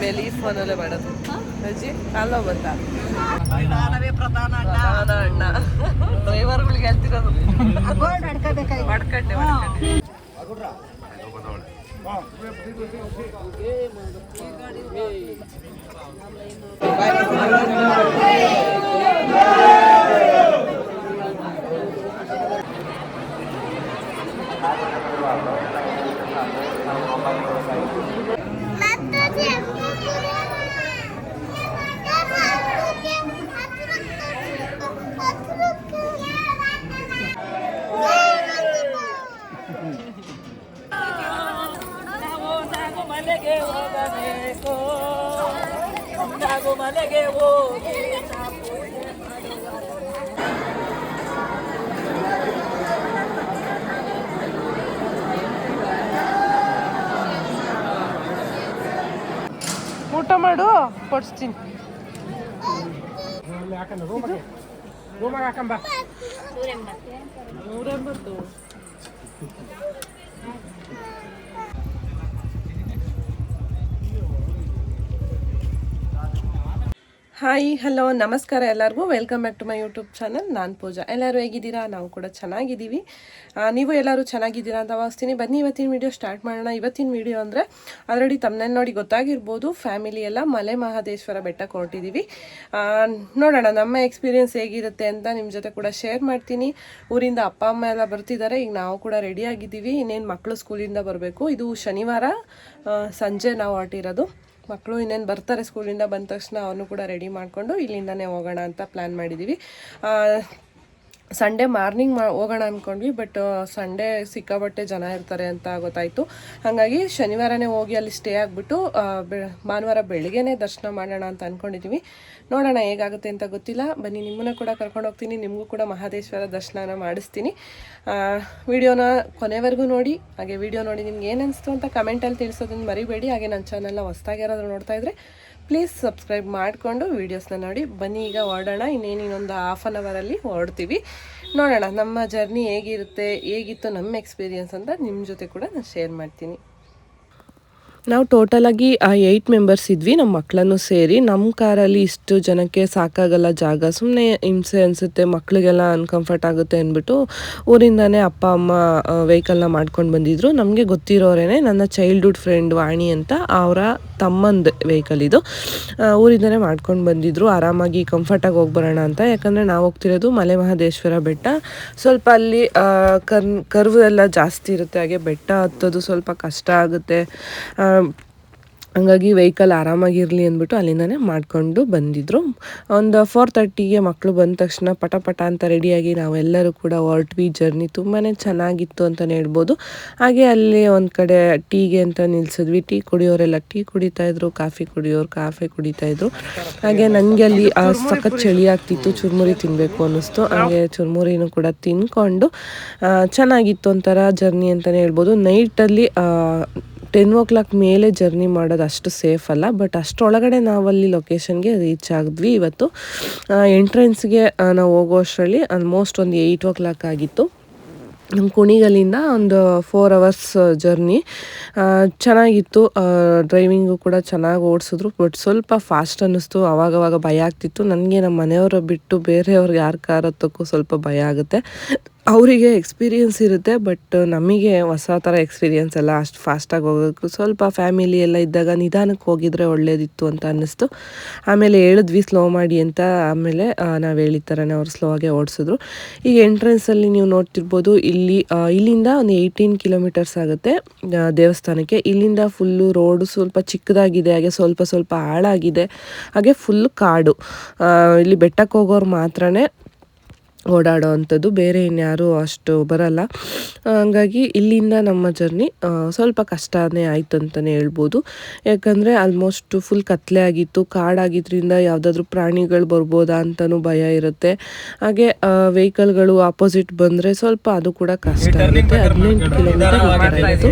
ಮೇಲೆ ಈ ಫೋನಲ್ಲೇ ಮಾಡೋದು ಅಜ್ಜಿ ಅಲ್ಲ ಗೊತ್ತಾ ಪ್ರಧಾನ ಅಣ್ಣ ಡ್ರೈವರ್ಗಳಿಗೆ ಹೇಳ್ತಿರೋದು ಮಡ್ಕಟ್ಟೆ ಮಡ್ಕಟ್ಟೆ ಊಟ ಮಾಡು ಕೊಡಿಸ್ತೀನಿ. ನೂರೆಂಬತ್ತು ಹಾಯ್, ಹಲೋ, ನಮಸ್ಕಾರ ಎಲ್ಲರಿಗೂ. Welcome back to my YouTube channel ನಾನು ಪೂಜಾ. ಎಲ್ಲರೂ ಹೇಗಿದ್ದೀರಾ? ನಾವು ಕೂಡ ಚೆನ್ನಾಗಿದ್ದೀವಿ. ನೀವು ಎಲ್ಲರೂ ಚೆನ್ನಾಗಿದ್ದೀರಾ ಅಂತ ಭಾವಿಸ್ತೀನಿ. ಬನ್ನಿ, ಇವತ್ತಿನ ವೀಡಿಯೋ ಸ್ಟಾರ್ಟ್ ಮಾಡೋಣ. ಇವತ್ತಿನ ವೀಡಿಯೋ ಅಂದರೆ ಆಲ್ರೆಡಿ ತಮ್ಮನ್ನ ನೋಡಿ ಗೊತ್ತಾಗಿರ್ಬೋದು. ಫ್ಯಾಮಿಲಿ ಎಲ್ಲ ಮಲೆ ಮಹದೇಶ್ವರ ಬೆಟ್ಟಕ್ಕೆ ಹೊರಟಿದ್ದೀವಿ. ನೋಡೋಣ, ನಮ್ಮ ಎಕ್ಸ್ಪೀರಿಯನ್ಸ್ ಹೇಗಿರುತ್ತೆ ಅಂತ ನಿಮ್ಮ ಜೊತೆ ಕೂಡ ಶೇರ್ ಮಾಡ್ತೀನಿ. ಊರಿಂದ ಅಪ್ಪ, ಅಮ್ಮ ಎಲ್ಲ ಬರ್ತಿದ್ದಾರೆ. ಈಗ ನಾವು ಕೂಡ ರೆಡಿಯಾಗಿದ್ದೀವಿ ಇನ್ನೇನು ಮಕ್ಕಳು ಸ್ಕೂಲಿಂದ ಬರಬೇಕು. ಇದು ಶನಿವಾರ ಸಂಜೆ ನಾವು ಹೊರಟಿರೋದು. ಮಕ್ಕಳು ಇನ್ನೇನು ಬರ್ತಾರೆ ಸ್ಕೂಲಿಂದ ಬಂದ ತಕ್ಷಣ ಅವನು ಕೂಡ ರೆಡಿ ಮಾಡಿಕೊಂಡು ಇಲ್ಲಿಂದನೇ ಹೋಗೋಣ ಅಂತ ಪ್ಲ್ಯಾನ್ ಮಾಡಿದ್ದೀವಿ ಸಂಡೇ ಮಾರ್ನಿಂಗ್ ಮಾ ಹೋಗೋಣ ಅಂದ್ಕೊಂಡ್ವಿ ಬಟ್ ಸಂಡೇ ಸಿಕ್ಕಾಬಟ್ಟೆ ಜನ ಇರ್ತಾರೆ ಅಂತ ಗೊತ್ತಾಯಿತು. ಹಾಗಾಗಿ ಶನಿವಾರನೇ ಹೋಗಿ ಅಲ್ಲಿ ಸ್ಟೇ ಆಗಿಬಿಟ್ಟು ಭಾನುವಾರ ಬೆಳಗ್ಗೆನೇ ದರ್ಶನ ಮಾಡೋಣ ಅಂತ ಅಂದ್ಕೊಂಡಿದ್ದೀವಿ ನೋಡೋಣ ಹೇಗಾಗುತ್ತೆ ಅಂತ ಗೊತ್ತಿಲ್ಲ. ಬನ್ನಿ, ನಿಮ್ಮನ್ನ ಕೂಡ ಕರ್ಕೊಂಡು ಹೋಗ್ತೀನಿ. ನಿಮಗೂ ಕೂಡ ಮಹಾದೇಶ್ವರ ದರ್ಶನನ ಮಾಡಿಸ್ತೀನಿ. ವಿಡಿಯೋನ ಕೊನೆವರೆಗೂ ನೋಡಿ. ಹಾಗೆ ವಿಡಿಯೋ ನೋಡಿ ನಿಮ್ಗೆ ಏನು ಅನಿಸ್ತು ಅಂತ ಕಮೆಂಟಲ್ಲಿ ತಿಳಿಸೋದನ್ನು ಮರಿಬೇಡಿ. ಹಾಗೆ ನನ್ನ ಚಾನಲ್ನ ಹೊಸ್ದಾಗಿ ಯಾರಾದರೂ ನೋಡ್ತಾ ಇದ್ರೆ ಪ್ಲೀಸ್ ಸಬ್ಸ್ಕ್ರೈಬ್ ಮಾಡಿಕೊಂಡು ವೀಡಿಯೋಸ್ನ ನೋಡಿ. ಬನ್ನಿ, ಈಗ ಹೊರಡೋಣ ಇನ್ನೇನು ಇನ್ನೊಂದು ಹಾಫ್ ಆನ್ ಅವರಲ್ಲಿ ಹೊರಡ್ತೀವಿ ನೋಡೋಣ, ನಮ್ಮ ಜರ್ನಿ ಹೇಗಿರುತ್ತೆ, ಹೇಗಿತ್ತು, ನಮ್ಮ ಎಕ್ಸ್ಪೀರಿಯನ್ಸ್ ಅಂತ ನಿಮ್ಮ ಜೊತೆ ಕೂಡ ನಾನು ಶೇರ್ ಮಾಡ್ತೀನಿ. ನಾವು ಟೋಟಲಾಗಿ ಏಯ್ಟ್ ಮೆಂಬರ್ಸ್ ಇದ್ವಿ ನಮ್ಮ ಮಕ್ಕಳನ್ನು ಸೇರಿ. ನಮ್ಮ ಕಾರಲ್ಲಿ ಇಷ್ಟು ಜನಕ್ಕೆ ಸಾಕಾಗಲ್ಲ ಜಾಗ ಸುಮ್ಮನೆ ಹಿಂಸೆ ಅನಿಸುತ್ತೆ ಮಕ್ಕಳಿಗೆಲ್ಲ ಅನ್ಕಂಫರ್ಟ್ ಆಗುತ್ತೆ ಅಂದ್ಬಿಟ್ಟು ಊರಿಂದಾನೇ ಅಪ್ಪ, ಅಮ್ಮ ವೆಹಿಕಲ್ನ ಮಾಡ್ಕೊಂಡು ಬಂದಿದ್ರು. ನಮಗೆ ಗೊತ್ತಿರೋರೇನೆ ನನ್ನ ಚೈಲ್ಡ್ಹುಡ್ ಫ್ರೆಂಡ್ ವಾಣಿ ಅಂತ, ಅವರ ತಮ್ಮಂದು ವೆಹಿಕಲ್ ಇದು. ಊರಿಂದನೇ ಮಾಡ್ಕೊಂಡು ಬಂದಿದ್ರು. ಆರಾಮಾಗಿ ಕಂಫರ್ಟಾಗಿ ಹೋಗಿ ಬರೋಣ ಅಂತ. ಯಾಕಂದರೆ ನಾವು ಹೋಗ್ತಿರೋದು ಮಲೆ ಮಹದೇಶ್ವರ ಬೆಟ್ಟ. ಸ್ವಲ್ಪ ಅಲ್ಲಿ ಕರ್ ಕರ್ವ್ ಎಲ್ಲ ಜಾಸ್ತಿ ಇರುತ್ತೆ. ಹಾಗೆ ಬೆಟ್ಟ ಹತ್ತೋದು ಸ್ವಲ್ಪ ಕಷ್ಟ ಆಗುತ್ತೆ. ಹಂಗಾಗಿ ವೆಹಿಕಲ್ ಆರಾಮಾಗಿರಲಿ ಅಂದ್ಬಿಟ್ಟು ಅಲ್ಲಿಂದನೇ ಮಾಡಿಕೊಂಡು ಬಂದಿದ್ದರು ಒಂದು ಫೋರ್ ತರ್ಟಿಗೆ ಮಕ್ಕಳು ಬಂದ ತಕ್ಷಣ ಪಟ ಪಟ ಅಂತ ರೆಡಿಯಾಗಿ ನಾವೆಲ್ಲರೂ ಕೂಡ ಹೊರಟ್ವಿ ಜರ್ನಿ ತುಂಬಾ ಚೆನ್ನಾಗಿತ್ತು ಅಂತಲೇ ಹೇಳ್ಬೋದು. ಹಾಗೆ ಅಲ್ಲಿ ಒಂದು ಕಡೆ ಟೀಗೆ ಅಂತ ನಿಲ್ಸಿದ್ವಿ. ಟೀ ಕುಡಿಯೋರೆಲ್ಲ ಟೀ ಕುಡಿತಾ ಇದ್ರು, ಕಾಫಿ ಕುಡಿಯೋರು ಕಾಫಿ ಕುಡಿತಾ ಇದ್ರು. ಹಾಗೆ ನನಗೆ ಅಲ್ಲಿ ಸಖತ್ ಚಳಿ ಆಗ್ತಿತ್ತು, ಚುರುಮುರಿ ತಿನ್ನಬೇಕು ಅನ್ನಿಸ್ತು. ಹಾಗೆ ಚುರ್ಮುರಿನೂ ಕೂಡ ತಿನ್ಕೊಂಡು ಚೆನ್ನಾಗಿತ್ತು ಒಂಥರ ಜರ್ನಿ ಅಂತಲೇ ಹೇಳ್ಬೋದು. ನೈಟಲ್ಲಿ ಟೆನ್ ಓ ಕ್ಲಾಕ್ ಮೇಲೆ ಜರ್ನಿ ಮಾಡೋದು ಅಷ್ಟು ಸೇಫ್ ಅಲ್ಲ ಬಟ್ ಅಷ್ಟರೊಳಗಡೆ ನಾವಲ್ಲಿ ಲೊಕೇಶನ್ಗೆ ರೀಚ್ ಆಗಿದ್ವಿ. ಇವತ್ತು ಎಂಟ್ರೆನ್ಸ್ಗೆ ನಾವು ಹೋಗೋ ಅಷ್ಟರಲ್ಲಿ ಆಲ್ಮೋಸ್ಟ್ ಒಂದು ಏಯ್ಟ್ ಓ ಕ್ಲಾಕ್ ಆಗಿತ್ತು. ನಮ್ಮ ಕುಣಿಗಲಿಂದ ಒಂದು ಫೋರ್ ಅವರ್ಸ್ ಜರ್ನಿ ಚೆನ್ನಾಗಿತ್ತು. ಡ್ರೈವಿಂಗು ಕೂಡ ಚೆನ್ನಾಗಿ ಓಡಿಸಿದ್ರು ಬಟ್ ಸ್ವಲ್ಪ ಫಾಸ್ಟ್ ಅನ್ನಿಸ್ತು. ಅವಾಗವಾಗ ಭಯ ಆಗ್ತಿತ್ತು. ನನಗೆ ನಮ್ಮ ಮನೆಯವರು ಬಿಟ್ಟು ಬೇರೆಯವ್ರಿಗೆ ಯಾರ ಕಾರ್ ಹತ್ತಕ್ಕೂ ಸ್ವಲ್ಪ ಭಯ ಆಗುತ್ತೆ. ಅವರಿಗೆ ಎಕ್ಸ್ಪೀರಿಯನ್ಸ್ ಇರುತ್ತೆ ಬಟ್ ನಮಗೆ ಹೊಸ ಥರ ಎಕ್ಸ್ಪೀರಿಯನ್ಸ್ ಎಲ್ಲ ಅಷ್ಟು ಫಾಸ್ಟಾಗಿ ಹೋಗೋದಕ್ಕೂ ಸ್ವಲ್ಪ ಫ್ಯಾಮಿಲಿ ಎಲ್ಲ ಇದ್ದಾಗ ನಿಧಾನಕ್ಕೆ ಹೋಗಿದ್ರೆ ಒಳ್ಳೇದಿತ್ತು ಅಂತ ಅನ್ನಿಸ್ತು. ಆಮೇಲೆ ಹೇಳಿದ್ವಿ ಸ್ಲೋ ಮಾಡಿ ಅಂತ, ಆಮೇಲೆ ನಾವು ಹೇಳಿದ ಥರನೇ ಅವ್ರು ಸ್ಲೋ ಆಗಿ ಓಡಿಸಿದ್ರು. ಈಗ ಎಂಟ್ರೆನ್ಸಲ್ಲಿ ನೀವು ನೋಡ್ತಿರ್ಬೋದು, ಇಲ್ಲಿ ಇಲ್ಲಿಂದ ಒಂದು ಏಯ್ಟೀನ್ ಕಿಲೋಮೀಟರ್ಸ್ ಆಗುತ್ತೆ ದೇವಸ್ಥಾನಕ್ಕೆ. ಇಲ್ಲಿಂದ ಫುಲ್ಲು ರೋಡು ಸ್ವಲ್ಪ ಚಿಕ್ಕದಾಗಿದೆ, ಹಾಗೆ ಸ್ವಲ್ಪ ಸ್ವಲ್ಪ ಹಾಳಾಗಿದೆ, ಹಾಗೆ ಫುಲ್ ಕಾಡು. ಇಲ್ಲಿ ಬೆಟ್ಟಕ್ಕೆ ಹೋಗೋರು ಮಾತ್ರನೇ ಓಡಾಡೋ ಅಂಥದ್ದು ಬೇರೆ ಇನ್ಯಾರೂ ಅಷ್ಟು ಬರಲ್ಲ. ಹಂಗಾಗಿ ಇಲ್ಲಿಂದ ನಮ್ಮ ಜರ್ನಿ ಸ್ವಲ್ಪ ಕಷ್ಟನೇ ಆಯಿತು ಅಂತಲೇ ಹೇಳ್ಬೋದು. ಯಾಕಂದರೆ ಆಲ್ಮೋಸ್ಟ್ ಫುಲ್ ಕತ್ಲೆ ಆಗಿತ್ತು. ಕಾಡಾಗಿದ್ದರಿಂದ ಯಾವುದಾದ್ರೂ ಪ್ರಾಣಿಗಳು ಬರ್ಬೋದಾ ಅಂತಲೂ ಭಯ ಇರುತ್ತೆ. ಹಾಗೆ ವೆಹಿಕಲ್ಗಳು ಆಪೋಸಿಟ್ ಬಂದರೆ ಸ್ವಲ್ಪ ಅದು ಕೂಡ ಕಷ್ಟ ಆಗುತ್ತೆ ಹದಿನೆಂಟು ಕಿಲೋಮೀಟರ್ ಇತ್ತು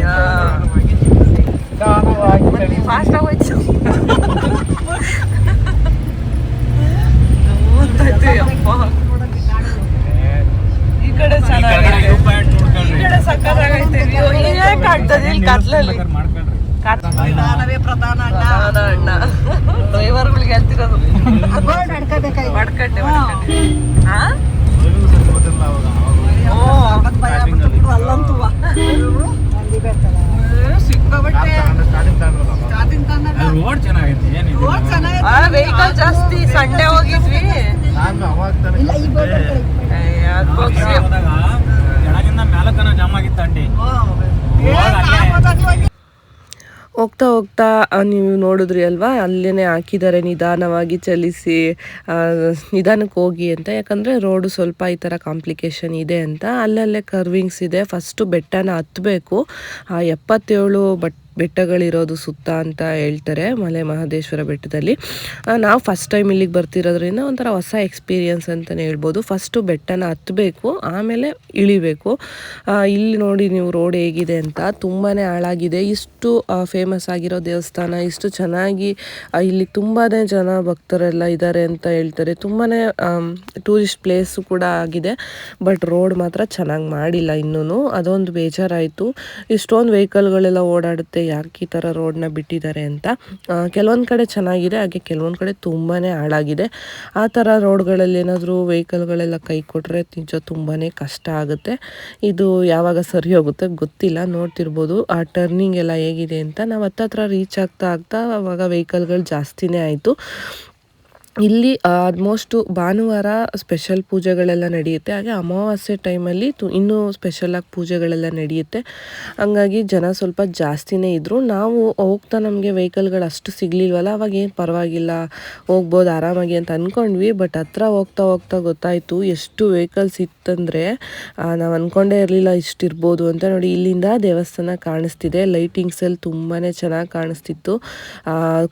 ಫಾಸ್ಟ್ ಆಗೋಯ್ತು ಈ ಕಡೆ ಚೆನ್ನಾಗೈತೆ ಈ ಕಡೆ ಸಕ್ಕತ್ತಾಗೈತೆ view. ಏನ್ ಕಾಣ್ತದೆ ಇಲ್ಲಿ ಕತ್ಲಲ್ಲಿ ಪ್ರಧಾನ ಅಣ್ಣ. ಅಣ್ಣ. ಡ್ರೈವರ್ಗಳಿಗೆ ಹೇಳ್ತಿರೋದು. ರೋಡ್ ಚೆನ್ನಾಗೈತೆ ವೆಹಿಕಲ್ ಜಾಸ್ತಿ ಸಂಡೆ ಹೋಗಿದ್ವಿ. ನಾನು ಅವಾಗ ತಾನೇ ಅಯ್ಯ, ಅದ್ ಹೋಗ್ಸಿ. ಹೋದಾಗ ಕೆಳಗಿಂದ ಮೇಲಕ್ಕನ ಜಾಮ್ ಆಗಿತ್ತು ಅಂಟಿ ಹೋಗ್ತಾ ಹೋಗ್ತಾ ಆ, ನೀವು ನೋಡಿದ್ರಿ ಅಲ್ವಾ? ಅಲ್ಲೇ ಹಾಕಿದ್ದಾರೆ ನಿಧಾನವಾಗಿ ಚಲಿಸಿ ಆ, ನಿಧಾನಕ್ಕೆ ಹೋಗಿ ಅಂತ. ಯಾಕಂದರೆ ರೋಡು ಸ್ವಲ್ಪ ಈ ಥರ ಕಾಂಪ್ಲಿಕೇಶನ್ ಇದೆ ಅಂತ. ಅಲ್ಲಲ್ಲೇ ಕರ್ವಿಂಗ್ಸ್ ಇದೆ. ಫಸ್ಟು ಬೆಟ್ಟನ ಹತ್ತಬೇಕು ಎಪ್ಪತ್ತೇಳು ಬಟ್ ಬೆಟ್ಟಗಳಿರೋದು ಸುತ್ತ ಅಂತ ಹೇಳ್ತಾರೆ ಮಲೆ ಮಹದೇಶ್ವರ ಬೆಟ್ಟದಲ್ಲಿ ನಾವು ಫಸ್ಟ್ ಟೈಮ್ ಇಲ್ಲಿಗೆ ಬರ್ತಿರೋದ್ರಿಂದ ಒಂಥರ ಹೊಸ ಎಕ್ಸ್ಪೀರಿಯನ್ಸ್ ಅಂತಲೇ ಹೇಳ್ಬೋದು. ಫಸ್ಟು ಬೆಟ್ಟನ ಹತ್ತಬೇಕು ಆಮೇಲೆ ಇಳಿಬೇಕು. ಇಲ್ಲಿ ನೋಡಿ ನೀವು ರೋಡ್ ಹೇಗಿದೆ ಅಂತ ತುಂಬಾ ಹಾಳಾಗಿದೆ. ಇಷ್ಟು ಫೇಮಸ್ ಆಗಿರೋ ದೇವಸ್ಥಾನ, ಇಷ್ಟು ಚೆನ್ನಾಗಿ ಇಲ್ಲಿ ತುಂಬಾ ಜನ ಭಕ್ತರೆಲ್ಲ ಇದ್ದಾರೆ ಅಂತ ಹೇಳ್ತಾರೆ. ತುಂಬಾ ಟೂರಿಸ್ಟ್ ಪ್ಲೇಸು ಕೂಡ ಆಗಿದೆ. ಬಟ್ ರೋಡ್ ಮಾತ್ರ ಚೆನ್ನಾಗಿ ಮಾಡಿಲ್ಲ ಇನ್ನೂ ಅದೊಂದು ಬೇಜಾರಾಯಿತು. ಇಷ್ಟೊಂದು ವೆಹಿಕಲ್ಗಳೆಲ್ಲ ಓಡಾಡುತ್ತೆ. ಯಾಕೆ ಈ ಥರ ರೋಡ್ನ ಬಿಟ್ಟಿದ್ದಾರೆ ಅಂತ. ಕೆಲವೊಂದು ಕಡೆ ಚೆನ್ನಾಗಿದೆ, ಹಾಗೆ ಕೆಲವೊಂದು ಕಡೆ ತುಂಬಾ ಹಾಳಾಗಿದೆ. ಆ ಥರ ರೋಡ್ಗಳಲ್ಲಿ ಏನಾದರೂ ವೆಹಿಕಲ್ಗಳೆಲ್ಲ ಕೈ ಕೊಟ್ಟರೆ ನಿಜ ತುಂಬಾ ಕಷ್ಟ ಆಗುತ್ತೆ. ಇದು ಯಾವಾಗ ಸರಿ ಹೋಗುತ್ತೆ ಗೊತ್ತಿಲ್ಲ. ನೋಡ್ತಿರ್ಬೋದು, ಆ ಟರ್ನಿಂಗ್ ಎಲ್ಲ ಹೇಗಿದೆ ಅಂತ. ನಾವು ಹತ್ತತ್ರ ರೀಚ್ ಆಗ್ತಾ ಆಗ್ತಾ ಆವಾಗ ವೆಹಿಕಲ್ಗಳು ಜಾಸ್ತಿನೇ ಆಯಿತು. ಇಲ್ಲಿ ಆಲ್ಮೋಸ್ಟು ಭಾನುವಾರ ಸ್ಪೆಷಲ್ ಪೂಜೆಗಳೆಲ್ಲ ನಡೆಯುತ್ತೆ. ಹಾಗೆ ಅಮಾವಾಸ್ಯೆ ಟೈಮಲ್ಲಿ ತು ಇನ್ನೂ ಸ್ಪೆಷಲಾಗಿ ಪೂಜೆಗಳೆಲ್ಲ ನಡೆಯುತ್ತೆ. ಹಂಗಾಗಿ ಜನ ಸ್ವಲ್ಪ ಜಾಸ್ತಿನೇ ಇದ್ದರು ನಾವು ಹೋಗ್ತಾ ನಮಗೆ ವೆಹಿಕಲ್ಗಳು ಅಷ್ಟು ಸಿಗಲಿಲ್ವಲ್ಲ, ಅವಾಗ ಏನು ಪರವಾಗಿಲ್ಲ, ಹೋಗ್ಬೋದು ಆರಾಮಾಗಿ ಅಂತ ಅಂದ್ಕೊಂಡ್ವಿ ಬಟ್ ಹತ್ರ ಹೋಗ್ತಾ ಹೋಗ್ತಾ ಗೊತ್ತಾಯಿತು ಎಷ್ಟು ವೆಹಿಕಲ್ಸ್ ಇತ್ತಂದರೆ ನಾವು ಅಂದ್ಕೊಂಡೇ ಇರಲಿಲ್ಲ ಇಷ್ಟಿರ್ಬೋದು ಅಂತ ನೋಡಿ ಇಲ್ಲಿಂದ ದೇವಸ್ಥಾನ ಕಾಣಿಸ್ತಿದೆ. ಲೈಟಿಂಗ್ಸಲ್ಲಿ ತುಂಬಾ ಚೆನ್ನಾಗಿ ಕಾಣಿಸ್ತಿತ್ತು.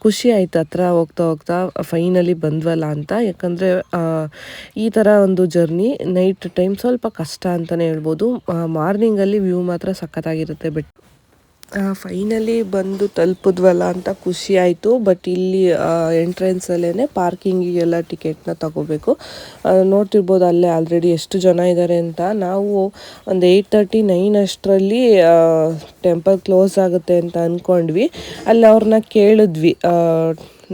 ಖುಷಿ ಆಯಿತು ಹತ್ರ ಹೋಗ್ತಾ ಹೋಗ್ತಾ. ಫೈನಲಿ ಬಂದ್ವಲ್ಲ ಅಂತ. ಯಾಕಂದರೆ ಈ ಥರ ಒಂದು ಜರ್ನಿ ನೈಟ್ ಟೈಮ್ ಸ್ವಲ್ಪ ಕಷ್ಟ ಅಂತಲೇ ಹೇಳ್ಬೋದು. ಮಾರ್ನಿಂಗಲ್ಲಿ ವ್ಯೂ ಮಾತ್ರ ಸಖತ್ತಾಗಿರುತ್ತೆ ಬೆಟ್. ಫೈನಲಿ ಬಂದು ತಲುಪಿದ್ವಲ್ಲ ಅಂತ ಖುಷಿ ಆಯಿತು. ಬಟ್ ಇಲ್ಲಿ ಎಂಟ್ರೆನ್ಸಲ್ಲೇ ಪಾರ್ಕಿಂಗಿಗೆಲ್ಲ ಟಿಕೆಟ್ನ ತಗೋಬೇಕು. ನೋಡ್ತಿರ್ಬೋದು ಅಲ್ಲೇ ಆಲ್ರೆಡಿ ಎಷ್ಟು ಜನ ಇದ್ದಾರೆ ಅಂತ. ನಾವು ಒಂದು ಏಯ್ಟ್ ತರ್ಟಿ ನೈನ್ ಅಷ್ಟರಲ್ಲಿ ಟೆಂಪಲ್ ಕ್ಲೋಸ್ ಆಗುತ್ತೆ ಅಂತ ಅಂದ್ಕೊಂಡ್ವಿ ಅಲ್ಲಿ ಅವ್ರನ್ನ ಕೇಳಿದ್ವಿ.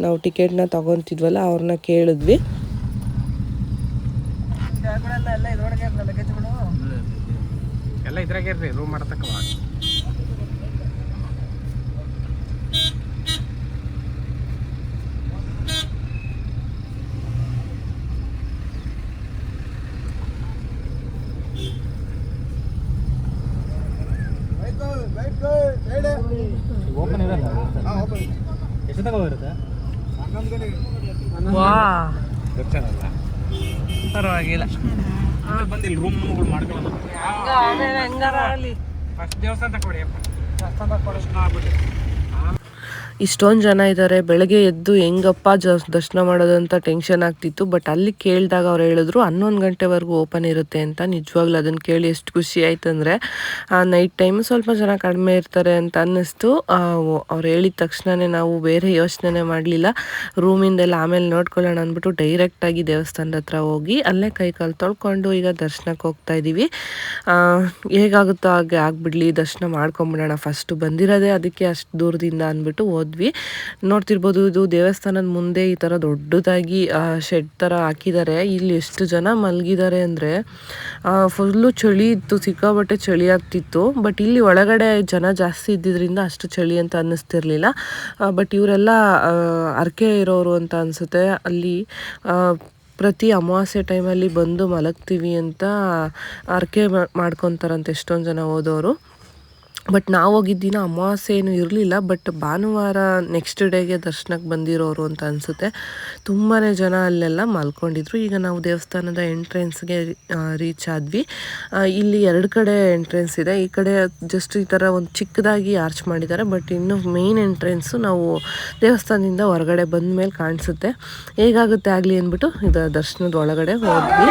ನಾವು ಟಿಕೆಟ್ನ ತಗೊತಿದ್ವಲ್ಲ ಅವ್ರನ್ನ ಕೇಳಿದ್ವಿ. ಎಲ್ಲ ಇದ್ರಾಗೆ ಇರ್ರಿ ರೂಮ್ ಮಾಡತಕ್ಕವ. ಓಪನ್ ಇರಲ್ಲ. ಎಷ್ಟು ತಗೋ ಇರುತ್ತೆ ವಾ. ಪರವಾಗಿಲ್ಲ. ಬಂದಿಲ್ಲ ರೂಮ್ಗಳು ಮಾಡ್ಕೊಳ್ಳೋದು ಹೆಂಗಾರ ಫಸ್ಟ್ ದೇವಸ್ಥಾನ ತಗೊಳ್ಳಿ ಅಪ್ಪ. ಇಷ್ಟೊಂದು ಜನ ಇದ್ದಾರೆ ಬೆಳಗ್ಗೆ ಎದ್ದು ಹೆಂಗಪ್ಪ ಜ ದರ್ಶನ ಮಾಡೋದಂತ ಟೆನ್ಷನ್ ಆಗ್ತಿತ್ತು. ಬಟ್ ಅಲ್ಲಿ ಕೇಳಿದಾಗ ಅವ್ರು ಹೇಳಿದ್ರು, ಹನ್ನೊಂದು ಗಂಟೆವರೆಗೂ ಓಪನ್ ಇರುತ್ತೆ ಅಂತ, ನಿಜವಾಗ್ಲೂ ಅದನ್ನು ಕೇಳಿ ಎಷ್ಟು ಖುಷಿ ಆಯ್ತು ಅಂದರೆ ನೈಟ್ ಟೈಮ್ ಸ್ವಲ್ಪ ಜನ ಕಡಿಮೆ ಇರ್ತಾರೆ ಅಂತ ಅನ್ನಿಸ್ತು. ಅವ್ರು ಹೇಳಿದ ತಕ್ಷಣವೇ ನಾವು ಬೇರೆ ಯೋಚನೆ ಮಾಡಲಿಲ್ಲ. ರೂಮಿಂದೆಲ್ಲ ಆಮೇಲೆ ನೋಡ್ಕೊಳ್ಳೋಣ ಅಂದ್ಬಿಟ್ಟು ಡೈರೆಕ್ಟಾಗಿ ದೇವಸ್ಥಾನದ ಹತ್ರ ಹೋಗಿ, ಅಲ್ಲೇ ಕೈ ಕಾಲು ತೊಳ್ಕೊಂಡು ಈಗ ದರ್ಶನಕ್ಕೆ ಹೋಗ್ತಾ ಇದ್ದೀವಿ ಹೇಗಾಗುತ್ತೋ ಹಾಗೆ ಆಗ್ಬಿಡ್ಲಿ, ದರ್ಶನ ಮಾಡ್ಕೊಂಬಿಡೋಣ. ಫಸ್ಟು ಬಂದಿರೋದೇ ಅದಕ್ಕೆ ಅಷ್ಟು ದೂರದಿಂದ ಅಂದ್ಬಿಟ್ಟು ಹೋದ್ವಿ. ನೋಡ್ತಿರ್ಬೋದು ಇದು ದೇವಸ್ಥಾನದ ಮುಂದೆ ಈ ಥರ ದೊಡ್ಡದಾಗಿ ಶೆಡ್ ಥರ ಹಾಕಿದ್ದಾರೆ. ಇಲ್ಲಿ ಎಷ್ಟು ಜನ ಮಲಗಿದ್ದಾರೆ ಅಂದರೆ ಫುಲ್ಲು ಚಳಿ ಇತ್ತು ಸಿಕ್ಕಾಬಟ್ಟೆ ಚಳಿ ಆಗ್ತಿತ್ತು. ಬಟ್ ಇಲ್ಲಿ ಒಳಗಡೆ ಜನ ಜಾಸ್ತಿ ಇದ್ದಿದ್ರಿಂದ ಅಷ್ಟು ಚಳಿ ಅಂತ ಅನ್ನಿಸ್ತಿರ್ಲಿಲ್ಲ. ಬಟ್ ಇವರೆಲ್ಲ ಅರ್ಕೆ ಇರೋರು ಅಂತ ಅನಿಸುತ್ತೆ. ಅಲ್ಲಿ ಪ್ರತಿ ಅಮಾವಾಸ್ಯೆ ಟೈಮಲ್ಲಿ ಬಂದು ಮಲಗ್ತೀವಿ ಅಂತ ಅರ್ಕೆ ಮಾಡ್ಕೊತಾರಂತೆ ಎಷ್ಟೊಂದು ಜನ ಹೋದವರು ಬಟ್ ನಾವು ಹೋಗಿದ್ದ ದಿನ ಅಮಾವಾಸ್ಯೆ ಏನು ಇರಲಿಲ್ಲ ಬಟ್ ಭಾನುವಾರ ನೆಕ್ಸ್ಟ್ ಡೇಗೆ ದರ್ಶನಕ್ಕೆ ಬಂದಿರೋರು ಅಂತ ಅನಿಸುತ್ತೆ. ತುಂಬಾ ಜನ ಅಲ್ಲೆಲ್ಲ ಮಲ್ಕೊಂಡಿದ್ರು. ಈಗ ನಾವು ದೇವಸ್ಥಾನದ ಎಂಟ್ರೆನ್ಸ್ಗೆ ರೀಚ್ ಆದ್ವಿ. ಇಲ್ಲಿ ಎರಡು ಕಡೆ ಎಂಟ್ರೆನ್ಸ್ ಇದೆ. ಈ ಕಡೆ ಜಸ್ಟ್ ಈ ಥರ ಒಂದು ಚಿಕ್ಕದಾಗಿ ಆರ್ಚ್ ಮಾಡಿದ್ದಾರೆ ಬಟ್ ಇನ್ನು ಮೇಯ್ನ್ ಎಂಟ್ರೆನ್ಸು ನಾವು ದೇವಸ್ಥಾನದಿಂದ ಹೊರಗಡೆ ಬಂದ ಮೇಲೆ ಕಾಣಿಸುತ್ತೆ. ಹೇಗಾಗುತ್ತೆ ಆಗಲಿ ಅಂದ್ಬಿಟ್ಟು ಇದು ದರ್ಶನದ ಒಳಗಡೆ ಹೋದ್ವಿ.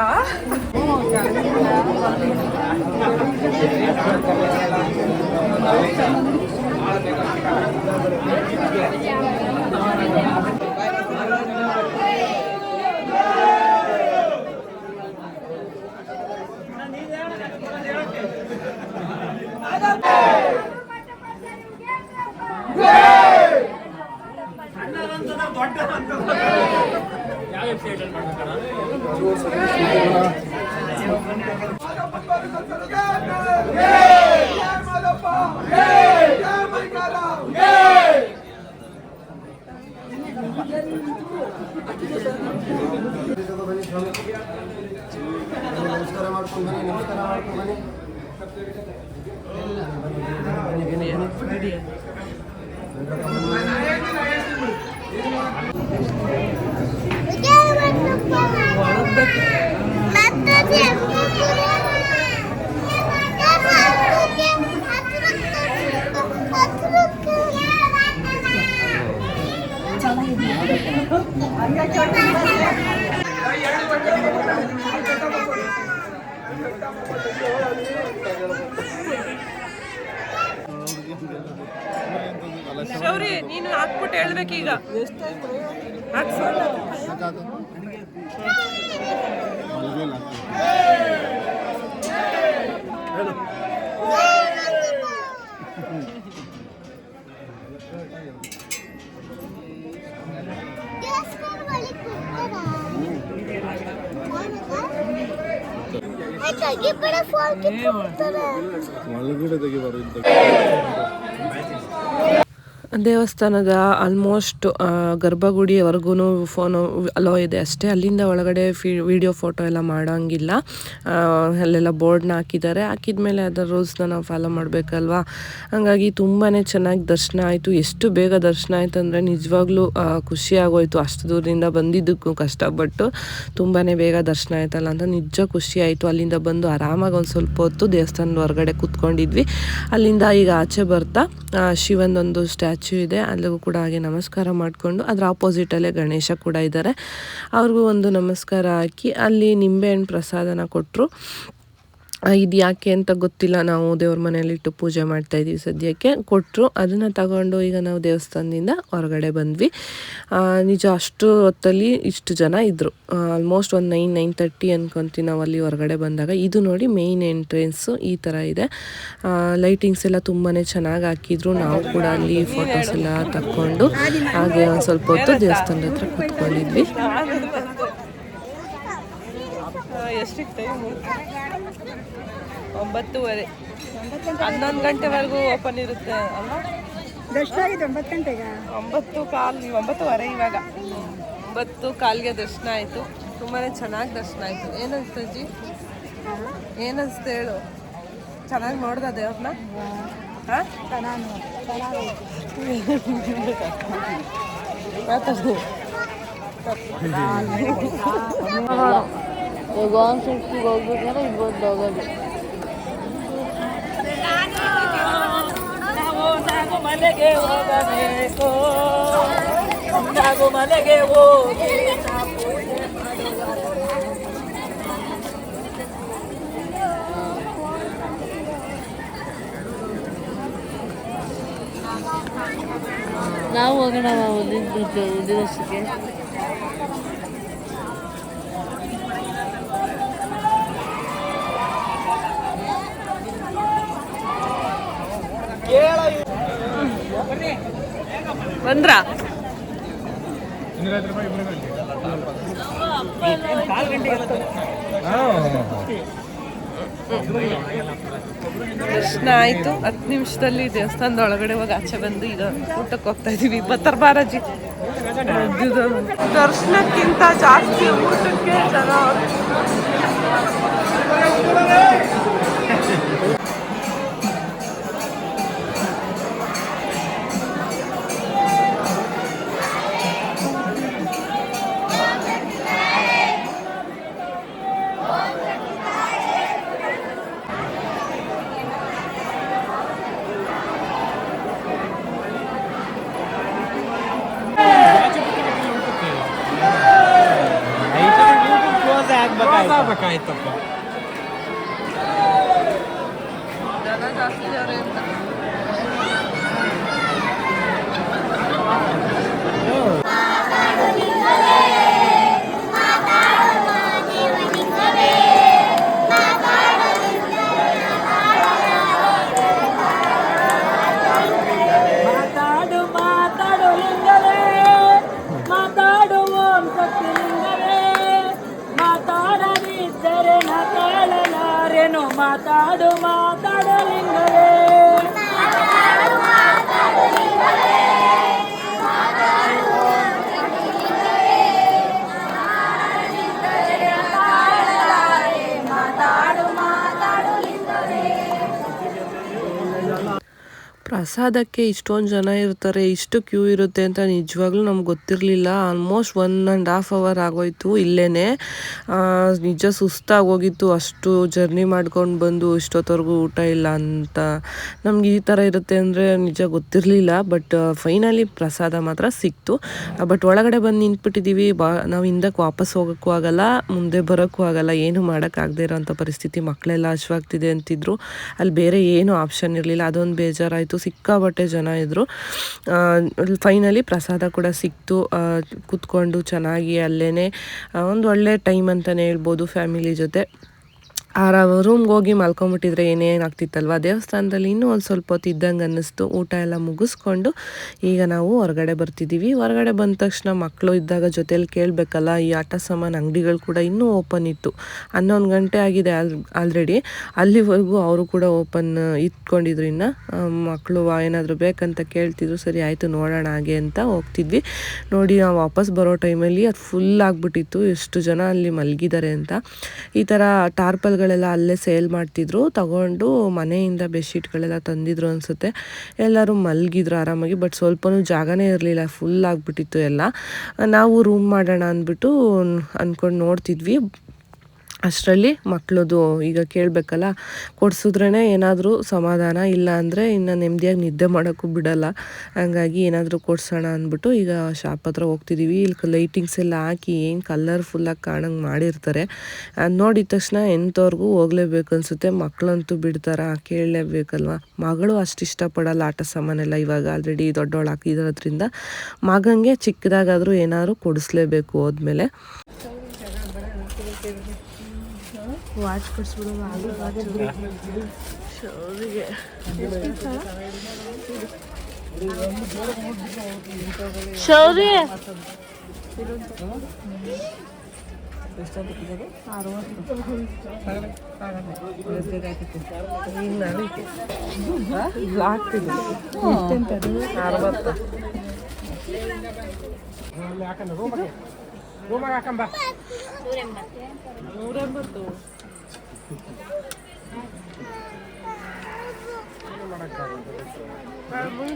Thank you. ನಮಸ್ಕಾರ ಮಾಡ್ಕೊಂಡು ಬನ್ನಿ ನಮಸ್ಕಾರ ಮಾಡ್ಕೊಂಡು ಬನ್ನಿ ಶೌರಿ ನೀನು ಹಾಕ್ಬಿಟ್ಟು ಹೇಳ್ಬೇಕೀಗ ಹಾಕ್ಸು. ಒಳಗಡೆ ತೆಗಿಬಾರ್ದು. ದೇವಸ್ಥಾನದ ಆಲ್ಮೋಸ್ಟ್ ಗರ್ಭಗುಡಿಯವರೆಗೂ ಫೋನು ಅಲೋ ಇದೆ ಅಷ್ಟೇ. ಅಲ್ಲಿಂದ ಒಳಗಡೆ ಫಿ ವಿಡಿಯೋ ಫೋಟೋ ಎಲ್ಲ ಮಾಡೋಂಗಿಲ್ಲ. ಅಲ್ಲೆಲ್ಲ ಬೋರ್ಡ್ನ ಹಾಕಿದ್ದಾರೆ. ಹಾಕಿದ ಮೇಲೆ ಅದರ ರೂಲ್ಸ್ನ ನಾವು ಫಾಲೋ ಮಾಡಬೇಕಲ್ವಾ? ಹಾಗಾಗಿ ತುಂಬಾ ಚೆನ್ನಾಗಿ ದರ್ಶನ ಆಯಿತು. ಎಷ್ಟು ಬೇಗ ದರ್ಶನ ಆಯಿತು ಅಂದರೆ ನಿಜವಾಗ್ಲೂ ಖುಷಿ ಆಗೋಯ್ತು. ಅಷ್ಟು ದೂರದಿಂದ ಬಂದಿದ್ದಕ್ಕೂ ಕಷ್ಟಪಟ್ಟು ತುಂಬಾ ಬೇಗ ದರ್ಶನ ಆಯ್ತಲ್ಲ ಅಂತ ನಿಜ ಖುಷಿ ಆಯಿತು. ಅಲ್ಲಿಂದ ಬಂದು ಆರಾಮಾಗಿ ಒಂದು ಸ್ವಲ್ಪ ಹೊತ್ತು ದೇವಸ್ಥಾನದ ಹೊರಗಡೆ ಕೂತ್ಕೊಂಡಿದ್ವಿ. ಅಲ್ಲಿಂದ ಈಗ ಆಚೆ ಬರ್ತಾ ಶಿವನೊಂದು ಶಿವಂದೊಂದು ಸ್ಟ್ಯಾಚು ಇದೆ, ಅಲ್ಲಿಗೂ ಕೂಡ ಹಾಗೆ ನಮಸ್ಕಾರ ಮಾಡಿಕೊಂಡು ಅದರ ಆಪೋಸಿಟಲ್ಲೇ ಗಣೇಶ ಕೂಡ ಇದ್ದಾರೆ. ಅವ್ರಿಗೂ ಒಂದು ನಮಸ್ಕಾರ ಹಾಕಿ ಅಲ್ಲಿ ನಿಂಬೆಹಣ್ಣು ಪ್ರಸಾದನ ಕೊಟ್ಟರು ಇದು ಯಾಕೆ ಅಂತ ಗೊತ್ತಿಲ್ಲ. ನಾವು ದೇವ್ರ ಮನೆಯಲ್ಲಿಟ್ಟು ಪೂಜೆ ಮಾಡ್ತಾ ಇದ್ದೀವಿ ಸದ್ಯಕ್ಕೆ. ಕೊಟ್ಟರು ಅದನ್ನು ತಗೊಂಡು ಈಗ ನಾವು ದೇವಸ್ಥಾನದಿಂದ ಹೊರಗಡೆ ಬಂದ್ವಿ. ನಿಜ ಅಷ್ಟು ಹೊತ್ತಲ್ಲಿ ಇಷ್ಟು ಜನ ಇದ್ದರು ಆಲ್ಮೋಸ್ಟ್ ಒಂದು ನೈನ್ ನೈನ್ ತರ್ಟಿ ಅನ್ಕೊಂತೀವಿ ನಾವು ಅಲ್ಲಿ ಹೊರಗಡೆ ಬಂದಾಗ. ಇದು ನೋಡಿ ಮೇಯ್ನ್ ಎಂಟ್ರೆನ್ಸು ಈ ಥರ ಇದೆ. ಲೈಟಿಂಗ್ಸ್ ಎಲ್ಲ ತುಂಬಾ ಚೆನ್ನಾಗಿ ಹಾಕಿದ್ರು. ನಾವು ಕೂಡ ಅಲ್ಲಿ ಫೋಟೋಸ್ ಎಲ್ಲ ತಕ್ಕೊಂಡು ಹಾಗೆ ಒಂದು ಸ್ವಲ್ಪ ಹೊತ್ತು ದೇವಸ್ಥಾನದ ಹತ್ರ ಕೂತ್ಕೊಂಡಿದ್ವಿ. ಒಂಬತ್ತುವರೆ. ಹನ್ನೊಂದು ಗಂಟೆವರೆಗೂ ಓಪನ್ ಇರುತ್ತೆ ಅಲ್ವಾ? ದರ್ಶನ ಒಂಬತ್ತು ಗಂಟೆಗೆ? ಒಂಬತ್ತು ಕಾಲ್ ಒಂಬತ್ತುವರೆ ಇವಾಗ. ಒಂಬತ್ತು ಕಾಲ್ಗೆ ದರ್ಶನ ಆಯಿತು. ತುಂಬಾ ಚೆನ್ನಾಗಿ ದರ್ಶನ ಆಯಿತು. ಏನನ್ಸ್ತು ಅಜ್ಜಿ? ಏನನ್ಸ್ತು ಹೇಳು? ಚೆನ್ನಾಗಿ ನೋಡ್ದ ದೇವ್ರನ್ನ ಹಾಂ? ಹೋಗ್ಬೇಕು ಹೋಗ್ಬೇಕಾದ್ರೆ ಇಬ್ಬರು ಹೋಗೋದು ಮನೆಗೆ ಹೋಗಬೇಕು. ನಾವು ಮನೆಗೆ ಹೋಗಿ ನಾವು ಹೋಗೋಣ ದಿವಸಕ್ಕೆ. ಬಂದ್ರಾ ದರ್ಶನ ಆಯಿತು. ಹತ್ತು ನಿಮಿಷದಲ್ಲಿ ದೇವಸ್ಥಾನದ ಒಳಗಡೆ ಹೋಗಿ ಆಚೆ ಬಂದು ಈಗ ಊಟಕ್ಕೆ ಹೋಗ್ತಾ ಇದೀವಿ. ಬತ್ತರ್ ಬಾರಾಜಿ. ದರ್ಶನಕ್ಕಿಂತ ಜಾಸ್ತಿ ಊಟಕ್ಕೆ ಜನ Читайте. ಪ್ರಸಾದಕ್ಕೆ ಇಷ್ಟೊಂದು ಜನ ಇರ್ತಾರೆ, ಇಷ್ಟು ಕ್ಯೂ ಇರುತ್ತೆ ಅಂತ ನಿಜವಾಗ್ಲೂ ನಮ್ಗೆ ಗೊತ್ತಿರಲಿಲ್ಲ. Almost one and half hour ಆಗೋಯ್ತು ಇಲ್ಲೇ ನಿಜ ಸುಸ್ತಾಗೋಗಿತ್ತು. ಅಷ್ಟು ಜರ್ನಿ ಮಾಡ್ಕೊಂಡು ಬಂದು ಇಷ್ಟೊತ್ತವರೆಗೂ ಊಟ ಇಲ್ಲ ಅಂತ. ನಮ್ಗೆ ಈ ಥರ ಇರುತ್ತೆ ಅಂದರೆ ನಿಜ ಗೊತ್ತಿರಲಿಲ್ಲ. ಬಟ್ ಫೈನಲಿ ಪ್ರಸಾದ ಮಾತ್ರ ಸಿಕ್ತು. ಬಟ್ ಒಳಗಡೆ ಬಂದು ನಿಂತ್ಬಿಟ್ಟಿದ್ದೀವಿ ಬಾ, ನಾವು ಹಿಂದಕ್ಕೆ ವಾಪಸ್ ಹೋಗೋಕ್ಕೂ ಆಗಲ್ಲ, ಮುಂದೆ ಬರೋಕ್ಕೂ ಆಗಲ್ಲ. ಏನು ಮಾಡೋಕ್ಕಾಗದೇ ಇರೋಂಥ ಪರಿಸ್ಥಿತಿ ಮಕ್ಕಳೆಲ್ಲ ಹಶ್ವಾಗ್ತಿದೆ ಅಂತಿದ್ರು. ಅಲ್ಲಿ ಬೇರೆ ಏನು ಆಪ್ಷನ್ ಇರಲಿಲ್ಲ. ಅದೊಂದು ಬೇಜಾರಾಯಿತು. ಸಿಕ್ಕಾಬಟ್ಟೆ ಜನ ಇದ್ದರು ಫೈನಲಿ ಪ್ರಸಾದ ಕೂಡ ಸಿಕ್ತು. ಕೂತ್ಕೊಂಡು ಚೆನ್ನಾಗಿ ಅಲ್ಲೇ ಒಂದು ಒಳ್ಳೆ ಟೈಮ್ ಅಂತಲೇ ಹೇಳ್ಬೋದು ಫ್ಯಾಮಿಲಿ ಜೊತೆ. ಆರಾಮ ರೂಮ್ಗೆ ಹೋಗಿ ಮಲ್ಕೊಂಬಿಟ್ಟಿದ್ರೆ ಏನೇನಾಗ್ತಿತ್ತಲ್ವ? ದೇವಸ್ಥಾನದಲ್ಲಿ ಇನ್ನೂ ಒಂದು ಸ್ವಲ್ಪ ಹೊತ್ತು ಇದ್ದಂಗೆ ಅನ್ನಿಸ್ತು. ಊಟ ಎಲ್ಲ ಮುಗಿಸ್ಕೊಂಡು ಈಗ ನಾವು ಹೊರಗಡೆ ಬರ್ತಿದ್ದೀವಿ ಹೊರಗಡೆ ಬಂದ ತಕ್ಷಣ ಮಕ್ಕಳು ಇದ್ದಾಗ ಜೊತೆಯಲ್ಲಿ ಕೇಳಬೇಕಲ್ಲ, ಈ ಆಟ ಸಾಮಾನು ಅಂಗಡಿಗಳು ಕೂಡ ಇನ್ನೂ ಓಪನ್ ಇತ್ತು. ಹನ್ನೊಂದು ಗಂಟೆ ಆಗಿದೆ ಆಲ್, ಆಲ್ರೆಡಿ. ಅಲ್ಲಿವರೆಗೂ ಅವರು ಕೂಡ ಓಪನ್ ಇಟ್ಕೊಂಡಿದ್ರು ಇನ್ನು. ಮಕ್ಕಳು ಏನಾದರೂ ಬೇಕಂತ ಕೇಳ್ತಿದ್ರು, ಸರಿ ಆಯಿತು ನೋಡೋಣ ಹಾಗೆ ಅಂತ ಹೋಗ್ತಿದ್ವಿ. ನೋಡಿ ನಾವು ವಾಪಸ್ ಬರೋ ಟೈಮಲ್ಲಿ ಅದು ಫುಲ್ ಆಗಿಬಿಟ್ಟಿತ್ತು. ಎಷ್ಟು ಜನ ಅಲ್ಲಿ ಮಲಗಿದ್ದಾರೆ ಅಂತ. ಈ ಥರ ಟಾರ್ಪಲ್ಗಳೆಲ್ಲ ಅಲ್ಲೇ ಸೇಲ್ ಮಾಡ್ತಿದ್ರು, ತಗೊಂಡು ಮನೆಯಿಂದ ಬೆಡ್ಶೀಟ್ಗಳೆಲ್ಲ ತಂದಿದ್ರು ಅನಿಸುತ್ತೆ. ಎಲ್ಲರೂ ಮಲಗಿದ್ರು ಆರಾಮಾಗಿ, ಬಟ್ ಸ್ವಲ್ಪನೂ ಜಾಗನೇ ಇರಲಿಲ್ಲ ಫುಲ್ ಆಗಿಬಿಟ್ಟಿತ್ತು ಎಲ್ಲ. ನಾವು ರೂಮ್ ಮಾಡೋಣ ಅಂದ್ಬಿಟ್ಟು ಅಂದ್ಕೊಂಡು ನೋಡ್ತಿದ್ವಿ. ಅಷ್ಟರಲ್ಲಿ ಮಕ್ಕಳದು ಈಗ ಕೇಳಬೇಕಲ್ಲ ಕೊಡ್ಸಿದ್ರೇ ಏನಾದರೂ ಸಮಾಧಾನ ಇಲ್ಲ ಅಂದರೆ ಇನ್ನು ನೆಮ್ಮದಿಯಾಗಿ ನಿದ್ದೆ ಮಾಡೋಕ್ಕೂ ಬಿಡಲ್ಲ. ಹಾಗಾಗಿ ಏನಾದರೂ ಕೊಡ್ಸೋಣ ಅಂದ್ಬಿಟ್ಟು ಈಗ ಶಾಪ್ ಹತ್ರ ಹೋಗ್ತಿದ್ದೀವಿ ಇಲ್ಲಿ ಲೈಟಿಂಗ್ಸ್ ಎಲ್ಲ ಹಾಕಿ ಏನು ಕಲರ್ಫುಲ್ಲಾಗಿ ಕಾಣಂಗೆ ಮಾಡಿರ್ತಾರೆ. ಅದು ನೋಡಿದ ತಕ್ಷಣ ಎಂಥವ್ರಿಗೂ ಹೋಗಲೇಬೇಕು ಅನಿಸುತ್ತೆ. ಮಕ್ಕಳಂತೂ ಬಿಡ್ತಾರ? ಕೇಳಲೇಬೇಕಲ್ವ? ಮಗಳು ಅಷ್ಟು ಇಷ್ಟಪಡಲ್ಲ ಆಟ ಸಾಮಾನೆಲ್ಲ ಇವಾಗ ಆಲ್ರೆಡಿ ದೊಡ್ಡವಳು ಹಾಕಿರೋದ್ರಿಂದ. ಮಗಂಗೆ ಚಿಕ್ಕದಾಗಾದರೂ ಏನಾದರೂ ಕೊಡಿಸ್ಲೇಬೇಕು ಹೋದ್ಮೇಲೆ. ವಾಚ್ ಕೊಡಿಸ್ಬಿಡು ಶೌರಿಗೆ ಶೌರ್ಯ ಅರವತ್ತು ಹಾಕಂಡ ರೂಮಗೆ ರೂಮಾಗ ಹಾಕಂಬ ನೂರೆಂಬತ್ತು ಮುಂದೆ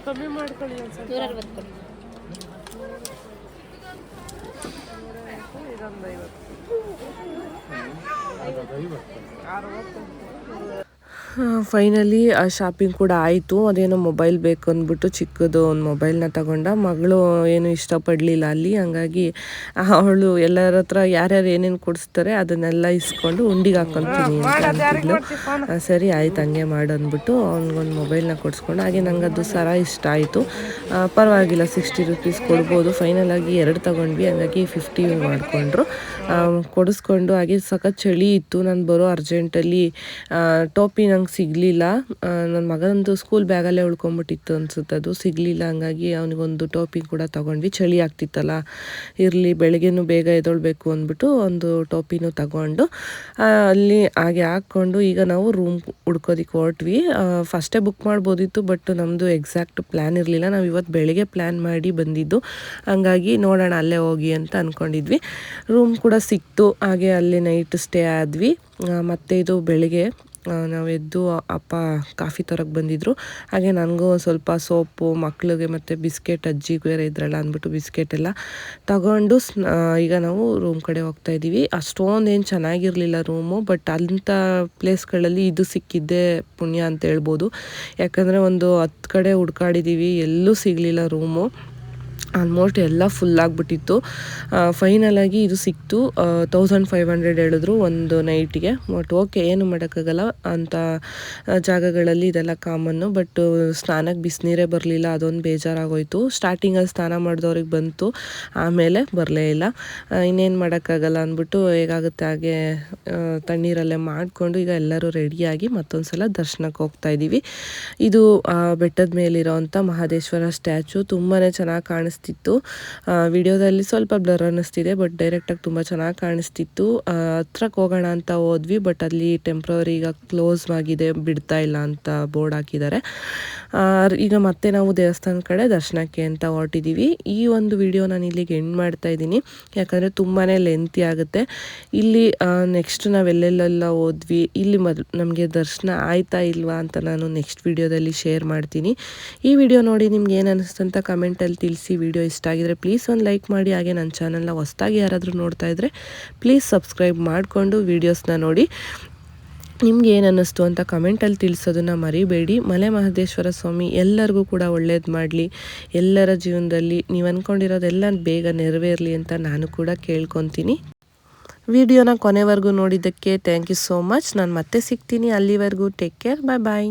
ಕಮ್ಮಿ ಮಾಡ್ಕೊಳ್ಳಿ ಒಂದು ಸ್ವಲ್ಪ ಇದೊಂದು ಐವತ್ತು ಫೈನಲಿ ಶಾಪಿಂಗ್ ಕೂಡ ಆಯಿತು. ಅದೇನೋ ಮೊಬೈಲ್ ಬೇಕು ಅಂದ್ಬಿಟ್ಟು ಚಿಕ್ಕದು ಒಂದು ಮೊಬೈಲ್ನ ತಗೊಂಡ. ಮಗಳು ಏನು ಇಷ್ಟಪಡಲಿಲ್ಲ ಅಲ್ಲಿ. ಹಂಗಾಗಿ ಅವಳು ಎಲ್ಲರ ಹತ್ರ ಯಾರ್ಯಾರು ಏನೇನು ಕೊಡಿಸ್ತಾರೆ ಅದನ್ನೆಲ್ಲ ಇಸ್ಕೊಂಡು ಉಂಡಿಗೆ ಹಾಕೊಂತೀನಿ ಸರಿ ಆಯ್ತು, ಹಂಗೆ ಮಾಡು ಅಂದ್ಬಿಟ್ಟು ಅವ್ನಿಗೊಂದು ಮೊಬೈಲ್ನ ಕೊಡಿಸ್ಕೊಂಡು, ಹಾಗೆ ನಂಗೆ ಅದು ಸರ ಇಷ್ಟ ಆಯಿತು. ಪರವಾಗಿಲ್ಲ ಸಿಕ್ಸ್ಟಿ ರುಪೀಸ್ ಕೊಡ್ಬೋದು. ಫೈನಲ್ ಆಗಿ ಎರಡು ತಗೊಂಡ್ವಿ, ಹಂಗಾಗಿ ಫಿಫ್ಟಿ ಮಾಡಿಕೊಂಡ್ರು. ಕೊಡಿಸ್ಕೊಂಡು, ಹಾಗೆ ಸಖತ್ ಚಳಿ ಇತ್ತು. ನಾನು ಬರೋ ಅರ್ಜೆಂಟಲ್ಲಿ ಟೋಪಿ ನಂಗೆ ಸಿಗಲಿಲ್ಲ. ನನ್ನ ಮಗನಂದು ಸ್ಕೂಲ್ ಬ್ಯಾಗಲ್ಲೇ ಉಳ್ಕೊಂಬಿಟ್ಟಿತ್ತು ಅನ್ಸುತ್ತೆ ಅದು. ಸಿಗಲಿಲ್ಲ, ಹಂಗಾಗಿ ಅವನಿಗೊಂದು ಟೋಪಿ ಕೂಡ ತಗೊಂಡ್ವಿ. ಚಳಿ ಆಗ್ತಿತ್ತಲ್ಲ, ಇರಲಿ, ಬೆಳಗ್ಗೆನೂ ಬೇಗ ಎದ್ದೊಳ್ಬೇಕು ಅಂದ್ಬಿಟ್ಟು ಒಂದು ಟೋಪಿನೂ ತಗೊಂಡು ಅಲ್ಲಿ ಹಾಗೆ ಹಾಕ್ಕೊಂಡು ಈಗ ನಾವು ರೂಮ್ ಹುಡ್ಕೋದಿಕ್ಕೆ ಹೊರಟ್ವಿ. ಫಸ್ಟೇ ಬುಕ್ ಮಾಡ್ಬೋದಿತ್ತು ಬಟ್ ನಮ್ಮದು ಎಕ್ಸಾಕ್ಟ್ ಪ್ಲ್ಯಾನ್ ಇರಲಿಲ್ಲ. ನಾವು ಇವತ್ತು ಬೆಳಗ್ಗೆ ಪ್ಲ್ಯಾನ್ ಮಾಡಿ ಬಂದಿದ್ದು. ಹಂಗಾಗಿ ನೋಡೋಣ ಅಲ್ಲೇ ಹೋಗಿ ಅಂತ ಅಂದ್ಕೊಂಡಿದ್ವಿ ರೂಮ್ ಕೂಡ ಸಿಕ್ತು, ಹಾಗೆ ಅಲ್ಲಿ ನೈಟ್ ಸ್ಟೇ ಆದ್ವಿ. ಮತ್ತು ಇದು ಬೆಳಿಗ್ಗೆ ನಾವು ಎದ್ದು ಅಪ್ಪ ಕಾಫಿ ತರಕ್ಕೆ ಬಂದಿದ್ರು. ಹಾಗೆ ನನಗೂ ಒಂದು ಸ್ವಲ್ಪ ಸೋಪು, ಮಕ್ಳಿಗೆ ಮತ್ತು ಬಿಸ್ಕೆಟ್, ಅಜ್ಜಿಗೆ ಬೇರೆ ಇದ್ರಲ್ಲ ಅಂದ್ಬಿಟ್ಟು ಬಿಸ್ಕೆಟ್ ಎಲ್ಲ ತಗೊಂಡು ಈಗ ನಾವು ರೂಮ್ ಕಡೆ ಹೋಗ್ತಾ ಇದ್ದೀವಿ ಅಷ್ಟೊಂದೇನು ಚೆನ್ನಾಗಿರಲಿಲ್ಲ ರೂಮು, ಬಟ್ ಅಂಥ ಪ್ಲೇಸ್ಗಳಲ್ಲಿ ಇದು ಸಿಕ್ಕಿದ್ದೆ ಪುಣ್ಯ ಅಂತ ಹೇಳ್ಬೋದು. ಯಾಕಂದರೆ ಒಂದು ಹತ್ತು ಕಡೆ ಹುಡ್ಕಾಡಿದ್ದೀವಿ ಎಲ್ಲೂ ಸಿಗಲಿಲ್ಲ ರೂಮು. ಆಲ್ಮೋಸ್ಟ್ ಎಲ್ಲ ಫುಲ್ ಆಗಿಬಿಟ್ಟಿತ್ತು. ಫೈನಲಾಗಿ ಇದು ಸಿಕ್ತು. ತೌಸಂಡ್ ಫೈವ್ ಹಂಡ್ರೆಡ್ ಹೇಳಿದ್ರು ಒಂದು ನೈಟಿಗೆ ಬಟ್ ಓಕೆ ಏನು ಮಾಡೋಕ್ಕಾಗಲ್ಲ ಅಂಥ ಜಾಗಗಳಲ್ಲಿ ಇದೆಲ್ಲ ಕಾಮನ್ನು ಬಟ್ ಸ್ನಾನಕ್ಕೆ ಬಿಸಿನೀರೇ ಬರಲಿಲ್ಲ, ಅದೊಂದು ಬೇಜಾರಾಗೋಯಿತು. ಸ್ಟಾರ್ಟಿಂಗಲ್ಲಿ ಸ್ನಾನ ಮಾಡಿದವ್ರಿಗೆ ಬಂತು, ಆಮೇಲೆ ಬರಲೇ ಇಲ್ಲ. ಇನ್ನೇನು ಮಾಡೋಕ್ಕಾಗಲ್ಲ ಅಂದ್ಬಿಟ್ಟು ಹೇಗಾಗುತ್ತೆ ಹಾಗೆ ತಣ್ಣೀರಲ್ಲೇ ಮಾಡಿಕೊಂಡು ಈಗ ಎಲ್ಲರೂ ರೆಡಿಯಾಗಿ ಮತ್ತೊಂದು ಸಲ ದರ್ಶನಕ್ಕೆ ಹೋಗ್ತಾ ಇದ್ದೀವಿ ಇದು ಬೆಟ್ಟದ ಬೆಟ್ಟದ ಮೇಲಿರೋವಂಥ ಮಹದೇಶ್ವರ ಸ್ಟ್ಯಾಚು ತುಂಬಾ ಚೆನ್ನಾಗಿ ಕಾಣಿಸ್ತಾ ಕಾಣಿಸ್ತಿತ್ತು. ವಿಡಿಯೋದಲ್ಲಿ ಸ್ವಲ್ಪ ಬ್ಲರ್ ಅನ್ನಿಸ್ತಿದೆ ಬಟ್ ಡೈರೆಕ್ಟಾಗಿ ತುಂಬ ಚೆನ್ನಾಗಿ ಕಾಣಿಸ್ತಿತ್ತು. ಹತ್ರಕ್ಕೆ ಹೋಗೋಣ ಅಂತ ಹೋದ್ವಿ ಬಟ್ ಅಲ್ಲಿ ಟೆಂಪ್ರವರಿ ಈಗ ಕ್ಲೋಸ್ ಆಗಿದೆ, ಬಿಡ್ತಾ ಇಲ್ಲ ಅಂತ ಬೋರ್ಡ್ ಹಾಕಿದ್ದಾರೆ. ಈಗ ಮತ್ತೆ ನಾವು ದೇವಸ್ಥಾನ ಕಡೆ ದರ್ಶನಕ್ಕೆ ಅಂತ ಹೊರಟಿದ್ದೀವಿ ಈ ಒಂದು ವಿಡಿಯೋ ನಾನು ಇಲ್ಲಿಗೆ ಎಂಡ್ ಮಾಡ್ತಾ ಇದ್ದೀನಿ. ಯಾಕಂದರೆ ತುಂಬಾ ಲೆಂತಿ ಆಗುತ್ತೆ. ಇಲ್ಲಿ ನೆಕ್ಸ್ಟ್ ನಾವು ಎಲ್ಲೆಲ್ಲೆಲ್ಲ ಹೋದ್ವಿ. ಇಲ್ಲಿ ನಮಗೆ ದರ್ಶನ ಆಯ್ತಾ ಇಲ್ವಾ ಅಂತ ನಾನು ನೆಕ್ಸ್ಟ್ ವಿಡಿಯೋದಲ್ಲಿ ಶೇರ್ ಮಾಡ್ತೀನಿ. ಈ ವಿಡಿಯೋ ನೋಡಿ ನಿಮ್ಗೆ ಏನು ಅನಿಸ್ತು ಅಂತ ಕಮೆಂಟಲ್ಲಿ ತಿಳಿಸಿ ವಿಡಿಯೋ ಇಷ್ಟ ಆಗಿದ್ರೆ ಪ್ಲೀಸ್ ಒಂದು ಲೈಕ್ ಮಾಡಿ, ಹಾಗೆ ನನ್ನ ಚಾನಲ್ನ ಹೊಸ್ದಾಗಿ ಯಾರಾದರೂ ನೋಡ್ತಾ ಇದ್ದರೆ ಪ್ಲೀಸ್ ಸಬ್ಸ್ಕ್ರೈಬ್ ಮಾಡಿಕೊಂಡು ವೀಡಿಯೋಸ್ನ ನೋಡಿ. ನಿಮ್ಗೆ ಏನು ಅನ್ನಿಸ್ತು ಅಂತ ಕಮೆಂಟಲ್ಲಿ ತಿಳಿಸೋದನ್ನು ಮರಿಬೇಡಿ. ಮಲೆ ಮಹದೇಶ್ವರ ಸ್ವಾಮಿ ಎಲ್ಲರಿಗೂ ಕೂಡ ಒಳ್ಳೇದು ಮಾಡಲಿ. ಎಲ್ಲರ ಜೀವನದಲ್ಲಿ ನೀವು ಅಂದ್ಕೊಂಡಿರೋದೆಲ್ಲ ಬೇಗ ನೆರವೇರಲಿ ಅಂತ ನಾನು ಕೂಡ ಕೇಳ್ಕೊತೀನಿ. ವಿಡಿಯೋನ ಕೊನೆವರೆಗೂ ನೋಡಿದ್ದಕ್ಕೆ ಥ್ಯಾಂಕ್ ಯು ಸೋ ಮಚ್ ನಾನು ಮತ್ತೆ ಸಿಗ್ತೀನಿ ಅಲ್ಲಿವರೆಗೂ. ಟೇಕ್ ಕೇರ್ ಬಾಯ್ ಬಾಯ್